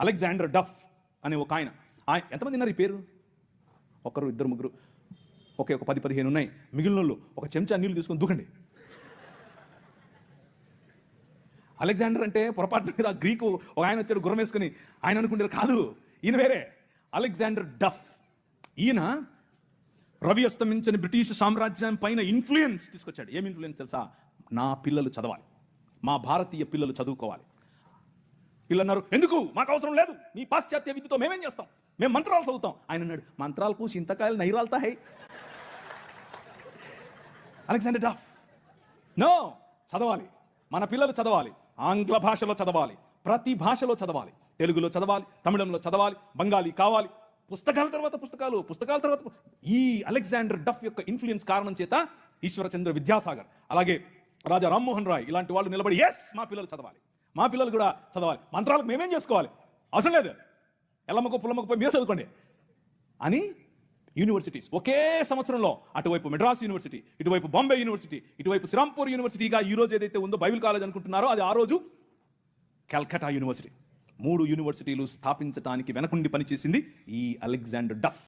Alexander డఫ్ అనే ఒక ఆయన. ఎంతమంది ఉన్నారు ఈ పేరు? ఒకరు ఇద్దరు ముగ్గురు. ఓకే ఒక పది పదిహేను ఉన్నాయి. మిగిలిన వాళ్ళు ఒక చెంచా నీళ్ళు తీసుకొని దూకండి. అలెగ్జాండర్ అంటే పొరపాటున మీద గ్రీకు ఒక ఆయన వచ్చాడు గుర్రం వేసుకుని. ఆయన అనుకుంటారు కాదు. ఈయన వేరే. Alexander Duff. ఈయన రవి అస్తమించని బ్రిటిష్ సామ్రాజ్యం పైన ఇన్ఫ్లుయెన్స్ తీసుకొచ్చాడు. ఏం ఇన్ఫ్లుయెన్స్ తెలుసా? నా పిల్లలు చదవాలి. మా భారతీయ పిల్లలు చదువుకోవాలి. వీళ్ళు అన్నారు ఎందుకు? మాకు అవసరం లేదు. మీ పాశ్చాత్య విద్యతో మేమేం చేస్తాం? మేము మంత్రాలు చదువుతాం. ఆయన అన్నాడు మంత్రాలకు చింతకాయలు నైరాలతా హై అలెగ్జాండర్ డఫ్. నో చదవాలి. మన పిల్లలు చదవాలి. ఆంగ్ల భాషలో చదవాలి. ప్రతి భాషలో చదవాలి. తెలుగులో చదవాలి. తమిళంలో చదవాలి. బెంగాలీ కావాలి. పుస్తకాల తర్వాత పుస్తకాలు పుస్తకాల తర్వాత ఈ అలెగ్జాండర్ డఫ్ యొక్క ఇన్ఫ్లుయెన్స్ కారణం చేత ఈశ్వరచంద్ర విద్యాసాగర్ అలాగే రాజా రామ్మోహన్ రాయ్ ఇలాంటి వాళ్ళు నిలబడి ఎస్ మా పిల్లలు చదవాలి. మా పిల్లలు కూడా చదవాలి. మంత్రాలకు మేమేం చేసుకోవాలి? అవసరం లేదు. ఎల్లమ్మకు పుల్లమ్మకు పోయి మీరు చదువుకోండి. అని యూనివర్సిటీస్ ఒకే సంవత్సరంలో అటువైపు మెడ్రాస్ యూనివర్సిటీ ఇటువైపు బాంబే యూనివర్సిటీ ఇటువైపు శ్రీరాంపూర్ యూనివర్సిటీగా ఈ రోజు ఏదైతే ఉందో బైబిల్ కాలేజ్ అనుకుంటున్నారో అది ఆ రోజు కల్కటా యూనివర్సిటీ. మూడు యూనివర్సిటీలు స్థాపించడానికి వెనకుండి పనిచేసింది ఈ అలెగ్జాండర్ డఫ్.